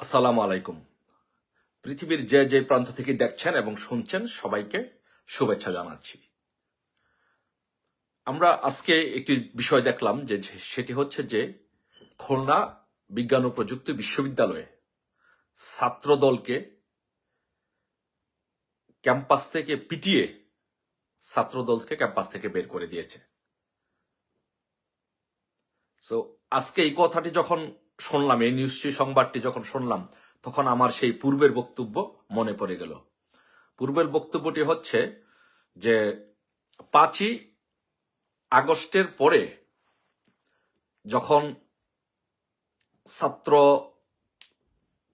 আসসালামু আলাইকুম। পৃথিবীর যে যে প্রান্ত থেকে দেখছেন এবং শুনছেন সবাইকে শুভেচ্ছা জানাচ্ছি। আমরা আজকে একটি বিষয় দেখলাম যে সেটি হচ্ছে যে খুলনা বিজ্ঞান ও প্রযুক্তি বিশ্ববিদ্যালয়ে ছাত্র দলকে ক্যাম্পাস থেকে পিটিয়ে ছাত্র দলকে ক্যাম্পাস থেকে বের করে দিয়েছে। সো আজকে এই কথাটি যখন শুনলাম, এই নিউজটি সংবাদটি যখন শুনলাম, তখন আমার সেই পূর্বের বক্তব্য মনে পড়ে গেল। পূর্বের বক্তব্যটি হচ্ছে যে, পাঁচই আগস্টের পরে যখন ছাত্র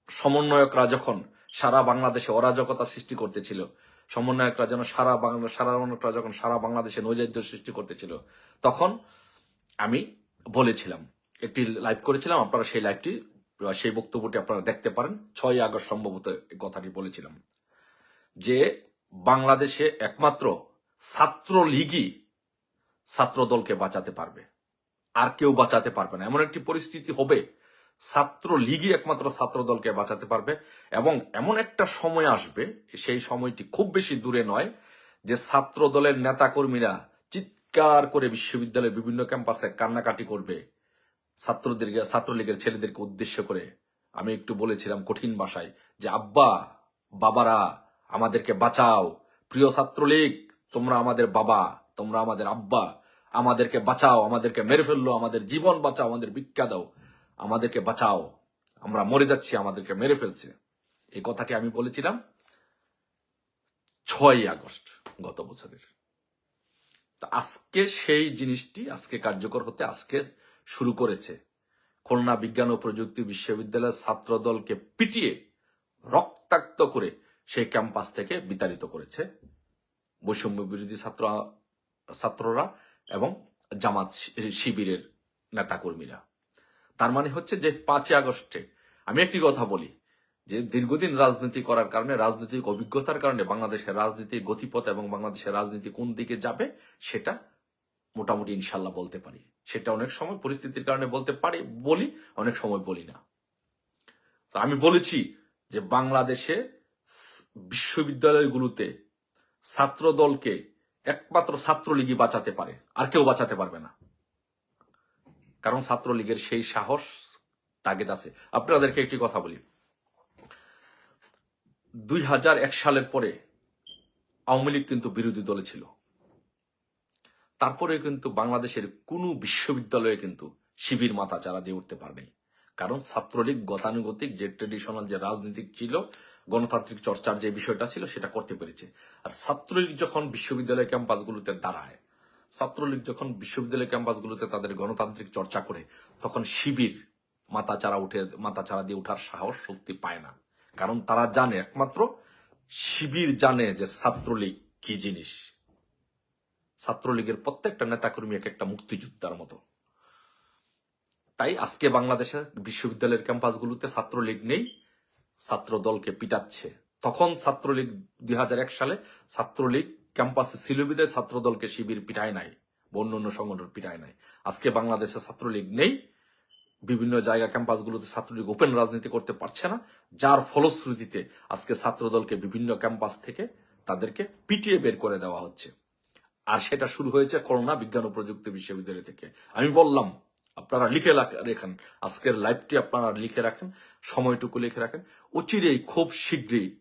সমন্বয়করা যখন সারা বাংলাদেশে অরাজকতা সৃষ্টি করতেছিল, সমন্বয়করা যেন সারা বাংলা, সারা যখন সারা বাংলাদেশে নৈরাজ্য সৃষ্টি করতেছিল, তখন আমি বলেছিলাম একটি লাইভ করেছিলাম, আপনারা সেই লাইভটি সেই বক্তব্যটি আপনারা দেখতে পারেন। ছয় আগস্ট সম্ভবত কথাটি বলেছিলাম। যে বাংলাদেশে একমাত্র ছাত্র লীগই ছাত্র দলকে বাঁচাতে পারবে। আর কেউ বাঁচাতে পারবে না। এমন একটি পরিস্থিতি হবে ছাত্র লীগই একমাত্র ছাত্র দলকে বাঁচাতে পারবে এবং এমন একটা সময় আসবে, সেই সময়টি খুব বেশি দূরে নয়, যে ছাত্র দলের নেতাকর্মীরা চিৎকার করে বিশ্ববিদ্যালয়ের বিভিন্ন ক্যাম্পাসে কান্নাকাটি করবে ছাত্রদেরকে ছাত্রলীগের ছেলেদেরকে উদ্দেশ্য করে আমি একটু বলেছিলাম কঠিন ভাষায় যে, আব্বা, বাবারা, আমাদেরকে বাঁচাও। প্রিয় ছাত্রলীগ, তোমরা আমাদের বাবা, তোমরা আমাদের আব্বা। আমাদেরকে বাঁচাও, আমাদেরকে মেরে ফেলল, আমাদের জীবন বাঁচাও, আমাদের ভিক্ষা দাও। আমাদেরকে বাঁচাও। আমরা মরে যাচ্ছি, আমাদেরকে মেরে ফেলছে। এই কথাটি আমি বলেছিলাম ছয় আগস্ট গত বছরের। আজকে সেই জিনিসটি, আজকে কার্যকর হতে আজকে শুরু করেছে। খুলনা বিজ্ঞান ও প্রযুক্তি বিশ্ববিদ্যালয়ের ছাত্র দলকে পিটিয়ে রক্তাক্ত করে সেই ক্যাম্পাস থেকে বিতাড়িত করেছে বৈষম্য বিরোধী ছাত্র, ছাত্ররা এবং জামাত শিবিরের নেতাকর্মীরা। তার মানে হচ্ছে যে পাঁচই আগস্টে আমি একটি কথা বলি, যে দীর্ঘদিন রাজনীতি করার কারণে, রাজনৈতিক অভিজ্ঞতার কারণে বাংলাদেশের রাজনীতির গতিপথ এবং বাংলাদেশের রাজনীতি কোন দিকে যাবে সেটা মোটামুটি ইনশাল্লাহ বলতে পারি। সেটা অনেক সময় পরিস্থিতির কারণে বলতে পারি, বলি, অনেক সময় বলি না। তো আমি বলেছি যে বাংলাদেশে বিশ্ববিদ্যালয়গুলোতে ছাত্র দলকে একমাত্র ছাত্রলীগই বাঁচাতে পারে, আর কেউ বাঁচাতে পারবে না। কারণ ছাত্রলীগের সেই সাহস তাগেদ আছে। আপনাদেরকে একটি কথা বলি। দুই হাজার এক সালের পরে আওয়ামী লীগ কিন্তু বিরোধী দলে ছিল। তারপরে কিন্তু বাংলাদেশের কোনো বিশ্ববিদ্যালয়ে কিন্তু শিবির মাথা চারা দিয়ে উঠতে পারেনি। কারণ ছাত্রলীগ গতানুগতিক যে ট্রেডিশনাল যে রাজনীতিক ছিল, গণতান্ত্রিক চর্চার যে বিষয়টা ছিল, সেটা করতে পেরেছে। আর ছাত্রলীগ যখন বিশ্ববিদ্যালয় ক্যাম্পাসগুলোতে দাঁড়ায়, ছাত্রলীগ যখন বিশ্ববিদ্যালয় ক্যাম্পাসগুলোতে তাদের গণতান্ত্রিক চর্চা করে, তখন শিবির মাথা চারা উঠে, মাথা চারা দিয়ে ওঠার সাহস শক্তি পায় না। কারণ তারা জানে একমাত্র, শিবির জানে যে ছাত্রলীগ কি জিনিস। ছাত্রলীগের প্রত্যেকটা নেতাকর্মী এক একটা মুক্তিযোদ্ধার মতো। তাই আজকে বাংলাদেশে বিশ্ববিদ্যালয়ের ক্যাম্পাসগুলোতে ছাত্রলীগ নেই ছাত্র দলকে পিটাচ্ছে। তখন ছাত্রলীগ দুই হাজার এক সালে ছাত্রলীগ ক্যাম্পাসে ছিল বিদায় ছাত্র দলকে শিবির পিঠায় নাই বা অন্য সংগঠন পিঠায় নাই। আজকে বাংলাদেশে ছাত্রলীগ নেই, বিভিন্ন জায়গা ক্যাম্পাসগুলোতে ছাত্রলীগ ওপেন রাজনীতি করতে পারছে না, যার ফলশ্রুতিতে আজকে ছাত্র দলকে বিভিন্ন ক্যাম্পাস থেকে তাদেরকে পিটিয়ে বের করে দেওয়া হচ্ছে। আর সেটা শুরু হয়েছে করোনা বিজ্ঞান ও প্রযুক্তি বিশ্ববিদ্যালয় থেকে। আমি বললাম, আপনারা লিখে রাখ- রেখেন। আজকের লাইভটি আপনারা লিখে রাখেন, সময়টুকু লিখে রাখেন। অচিরেই খুব শীঘ্রই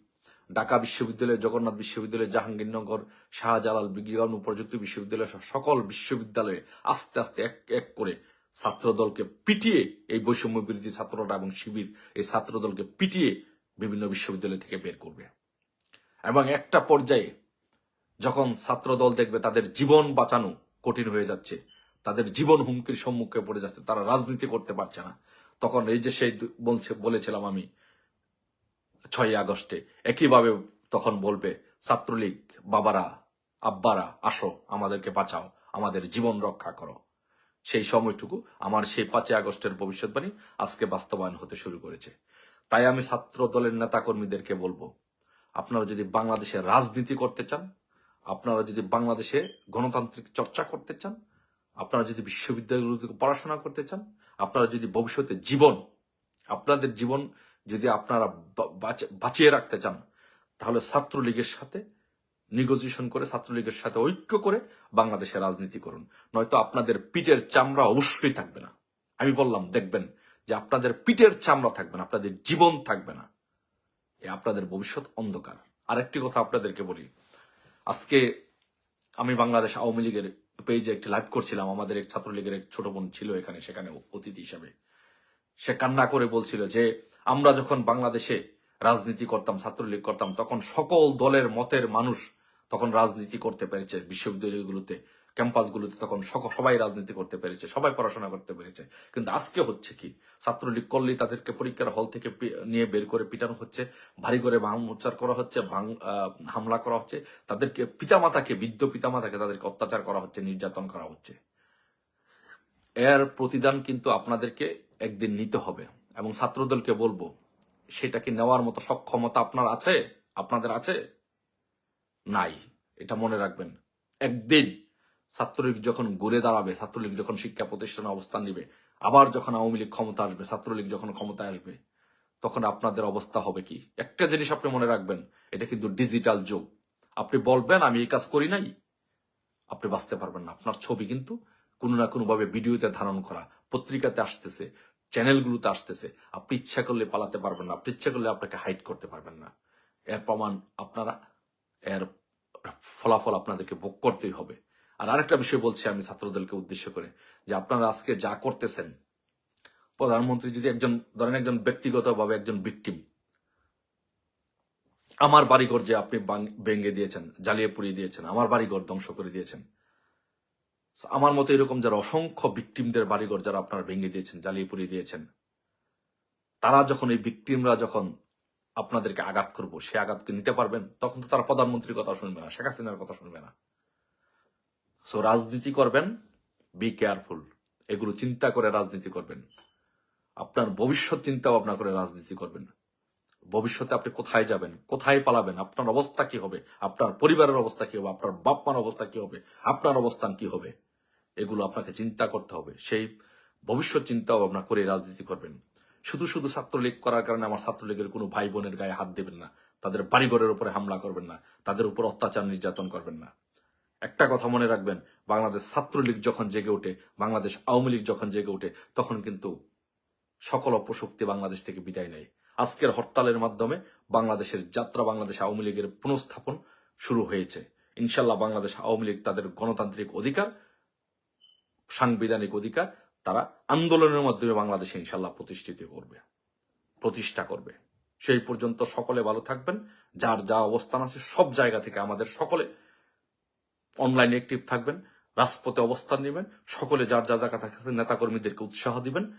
ঢাকা বিশ্ববিদ্যালয়, জগন্নাথ বিশ্ববিদ্যালয়, জাহাঙ্গীরনগর, শাহজালাল, বিজ্ঞান ও প্রযুক্তি বিশ্ববিদ্যালয় সকল বিশ্ববিদ্যালয়ে আস্তে আস্তে এক এক করে ছাত্র দলকে পিটিয়ে এই বৈষম্য বিরোধী ছাত্ররা এবং শিবির এই ছাত্র দলকে পিটিয়ে বিভিন্ন বিশ্ববিদ্যালয় থেকে বের করবে। এবং একটা পর্যায়ে যখন ছাত্র দল দেখবে তাদের জীবন বাঁচানো কঠিন হয়ে যাচ্ছে, তাদের জীবন হুমকির সম্মুখে পড়ে যাচ্ছে, তারা রাজনীতি করতে পারছে না, তখন এই যে সেই বলছে, বলেছিলাম আমি ছয় আগস্টে, একইভাবে তখন বলবে, ছাত্রলীগ, বাবারা, আব্বারা, আসো, আমাদেরকে বাঁচাও, আমাদের জীবন রক্ষা করো। সেই সময়টুকু আমার সেই পাঁচই আগস্টের ভবিষ্যৎবাণী আজকে বাস্তবায়ন হতে শুরু করেছে। তাই আমি ছাত্র দলের নেতাকর্মীদেরকে বলব, আপনারা যদি বাংলাদেশে রাজনীতি করতে চান আপনারা যদি বাংলাদেশে গণতান্ত্রিক চর্চা করতে চান, আপনারা যদি বিশ্ববিদ্যালয়গুলোতে পড়াশোনা করতে চান, আপনারা যদি ভবিষ্যতে জীবন, আপনাদের জীবন যদি আপনারা বাঁচিয়ে রাখতে চান, তাহলে ছাত্রলীগের সাথে নিগোজিয়েশন করে, ছাত্রলীগের সাথে ঐক্য করে বাংলাদেশে রাজনীতি করুন। নয়তো আপনাদের পিঠের চামড়া অবশ্যই থাকবে না। আমি বললাম, দেখবেন যে আপনাদের পিঠের চামড়া থাকবে না, আপনাদের জীবন থাকবে না। এ আপনাদের ভবিষ্যৎ অন্ধকার। আরেকটি কথা আপনাদেরকে বলি আজকে আমি বাংলাদেশ আওয়ামী লীগের পেজে একটি লাইভ করছিলাম। আমাদের এক ছাত্রলীগের এক ছোট বোন ছিল এখানে, সেখানে অতিথি হিসাবে। সে কান্না করে বলছিল যে, আমরা যখন বাংলাদেশে রাজনীতি করতাম, ছাত্রলীগ করতাম, তখন সকল দলের মতের মানুষ তখন রাজনীতি করতে পেরেছে বিশ্ববিদ্যালয়গুলোতে। ক্যাম্পাসগুলোতে তখন সবাই রাজনীতি করতে পেরেছে সবাই পড়াশোনা করতে পেরেছে। কিন্তু আজকে হচ্ছে কি? ছাত্রলীগ করলেই তাদেরকে পরীক্ষার হল থেকে নিয়ে বের করে পিটানো হচ্ছে ভারী করে ভাঙমোচার করা হচ্ছে আহ, হামলা করা হচ্ছে। তাদেরকে পিতামাতাকে বৃদ্ধ পিতামাতাকে তাদেরকে অত্যাচার করা হচ্ছে নির্যাতন করা হচ্ছে। এর প্রতিদান কিন্তু আপনাদেরকে একদিন নিতে হবে। এবং ছাত্রদলকে বলব সেটাকে নেওয়ার মতো সক্ষমতা আপনার আছে? আপনাদের আছে? নাই। এটা মনে রাখবেন। একদিন ছাত্রলীগ যখন ঘুরে দাঁড়াবে, ছাত্রলীগ যখন শিক্ষা প্রতিষ্ঠানে অবস্থান নিবে, আবার যখন আওয়ামী লীগ ক্ষমতা আসবে, ছাত্রলীগ যখন ক্ষমতায় আসবে, তখন আপনাদের অবস্থা হবে কি? একটা জিনিস আপনি মনে রাখবেন, এটা কিন্তু ডিজিটাল যুগ। আপনি বলবেন, আমি এই কাজ করি নাই। আপনি বাঁচতে পারবেন না। আপনার ছবি কিন্তু কোনো না কোনো ভাবে ভিডিওতে ধারণ করা, পত্রিকাতে আসতেছে, চ্যানেলগুলোতে আসতেছে। আপনি ইচ্ছা করলে পালাতে পারবেন না, আপনি ইচ্ছা করলে আপনাকে হাইড করতে পারবেন না। এর প্রমাণ আপনারা, এর ফলাফল আপনাদেরকে ভোগ করতেই হবে। আর আরেকটা বিষয় বলছি আমি ছাত্রদলকে উদ্দেশ্য করে, যে আপনারা আজকে যা করতেছেন, প্রধানমন্ত্রী যদি একজন, ধরেন একজন ব্যক্তিগতভাবে একজন ভিকটিম আমার বাড়িঘর যে আপনি ভেঙে দিয়েছেন, জ্বালিয়ে পুড়িয়ে দিয়েছেন, আমার বাড়িঘর ধ্বংস করে দিয়েছেন আমার মতো এরকম যারা অসংখ্য ভিকটিমদের বাড়িঘর যারা আপনারা ভেঙে দিয়েছেন, জ্বালিয়ে পুড়িয়ে দিয়েছেন, তারা যখন এই ভিকটিমরা যখন আপনাদেরকে আঘাত করব, সে আঘাতকে নিতে পারবেন, তখন তো তারা প্রধানমন্ত্রীর কথা শুনবে না, শেখ হাসিনার কথা শুনবে না। সো রাজনীতি করবেন বি কেয়ারফুল এগুলো চিন্তা করে রাজনীতি করবেন। আপনার ভবিষ্যৎ চিন্তা ভাবনা করে রাজনীতি করবেন। ভবিষ্যতে আপনি কোথায় যাবেন, কোথায় পালাবেন, আপনার অবস্থা কি হবে, আপনার পরিবারের অবস্থা কি হবে, আপনার বাপ মার অবস্থা কি হবে, আপনার অবস্থান কি হবে, এগুলো আপনাকে চিন্তা করতে হবে। সেই ভবিষ্যৎ চিন্তা ভাবনা করে রাজনীতি করবেন। শুধু শুধু ছাত্রলীগ করার কারণে আমার ছাত্রলীগের কোনো ভাই বোনের গায়ে হাত দেবেন না। তাদের বাড়িঘরের উপরে হামলা করবেন না। তাদের উপর অত্যাচার নির্যাতন করবেন না। একটা কথা মনে রাখবেন, বাংলাদেশ ছাত্রলীগ যখন জেগে ওঠে, বাংলাদেশ আওয়ামী লীগ যখন জেগে ওঠে, তখন কিন্তু সকল অপশক্তি বাংলাদেশ থেকে বিদায় নেয়। আজকের হরতালের মাধ্যমে বাংলাদেশের যাত্রা বাংলাদেশ আওয়ামী লীগের পুনঃস্থাপন শুরু হয়েছে। ইনশাল্লাহ বাংলাদেশ আওয়ামী লীগ তাদের গণতান্ত্রিক অধিকার, সাংবিধানিক অধিকার, তারা আন্দোলনের মাধ্যমে বাংলাদেশে ইনশাল্লাহ প্রতিষ্ঠিত করবে, প্রতিষ্ঠা করবে। সেই পর্যন্ত সকলে ভালো থাকবেন, যার যা অবস্থান আছে সব জায়গা থেকে আমাদের সকলে অনলাইনে অ্যাক্টিভ থাকবেন, রাজপথে অবস্থান নেবেন, সকলে যার যা জায়গা থাকে নেতাকর্মীদেরকে উৎসাহ দিবেন।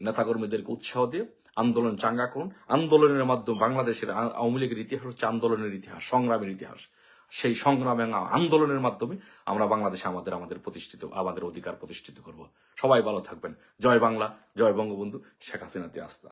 নেতাকর্মীদেরকে উৎসাহ দিয়ে আন্দোলন চাঙ্গা করুন। আন্দোলনের মাধ্যমে বাংলাদেশের আওয়ামী লীগের ইতিহাস হচ্ছে আন্দোলনের ইতিহাস, সংগ্রামের ইতিহাস। সেই সংগ্রাম এবং আন্দোলনের মাধ্যমে আমরা বাংলাদেশে আমাদের আমাদের প্রতিষ্ঠিত, আমাদের অধিকার প্রতিষ্ঠিত করব। সবাই ভালো থাকবেন। জয় বাংলা, জয় বঙ্গবন্ধু, শেখ হাসিনাতে আস্থা।